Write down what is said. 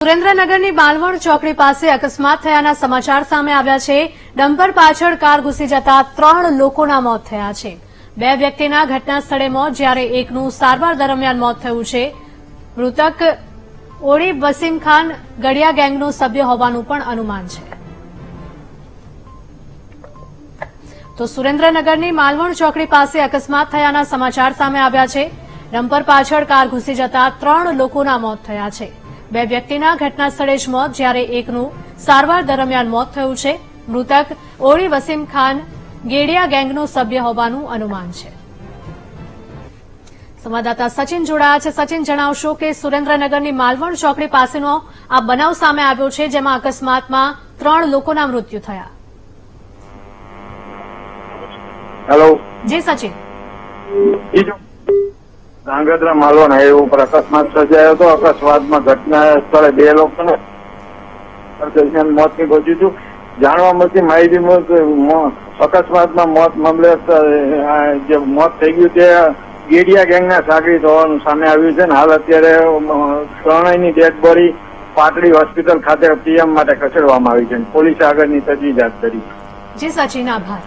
સુરેન્દ્રનગરની બાલવણ ચોકડી પાસે અકસ્માત થયાના સમાચાર સામે આવ્યા છે. ડમ્પર પાછળ કાર ઘૂસી જતા ત્રણ લોકોના મોત થયા છે. બે વ્યક્તિના ઘટના મોત જ્યારે એકનું સારવાર દરમિયાન મોત થયું છે. મૃતક ઓળી વસીમ ગડિયા ગેંગનો સભ્ય હોવાનું પણ અનુમાન છે. તો સુરેન્દ્રનગરની માલવણ ચોકડી પાસે અકસ્માત થયાના સમાચાર સામે આવ્યા છે. ડમ્પર પાછળ કાર ઘૂસી જતા ત્રણ લોકોના મોત થયા છે. બે વ્યક્તિના ઘટના સ્થળે જ મોત જ્યારે એકનું સારવાર દરમિયાન મોત થયું છે. મૃતક ઓળી વસીમ ખાન ગેડિયા ગેંગનો સભ્ય હોવાનું અનુમાન છે. સંવાદદાતા સચિન જોડાયા છે. સચિન જણાવશો કે સુરેન્દ્રનગરની માલવણ ચોકડી પાસેનો આ બનાવ સામે આવ્યો છે જેમાં અકસ્માતમાં ત્રણ લોકોના મૃત્યુ થયા. હેલો જી સચિન. બીજું ધાંગધ્રા માલવણ હાઈવે ઉપર અકસ્માત સર્જાયો હતો. અકસ્માતમાં ઘટના સ્થળે બે લોકોને દરમિયાન મોત નીપજ્યું હતું જાણવા મળતી માહિતી અકસ્માતમાં મોત મામલે જે મોત થઈ ગયું તે ગેડિયા ગેંગના સાગરીત હોવાનું સામે આવ્યું છે ને હાલ અત્યારે ત્રણેયની ડેડ બોડી પાટડી હોસ્પિટલ ખાતે પીએમ માટે ખસેડવામાં આવી છે પોલીસે આગળની તજવીજ હાથ ધરી જી સચિન આભાર.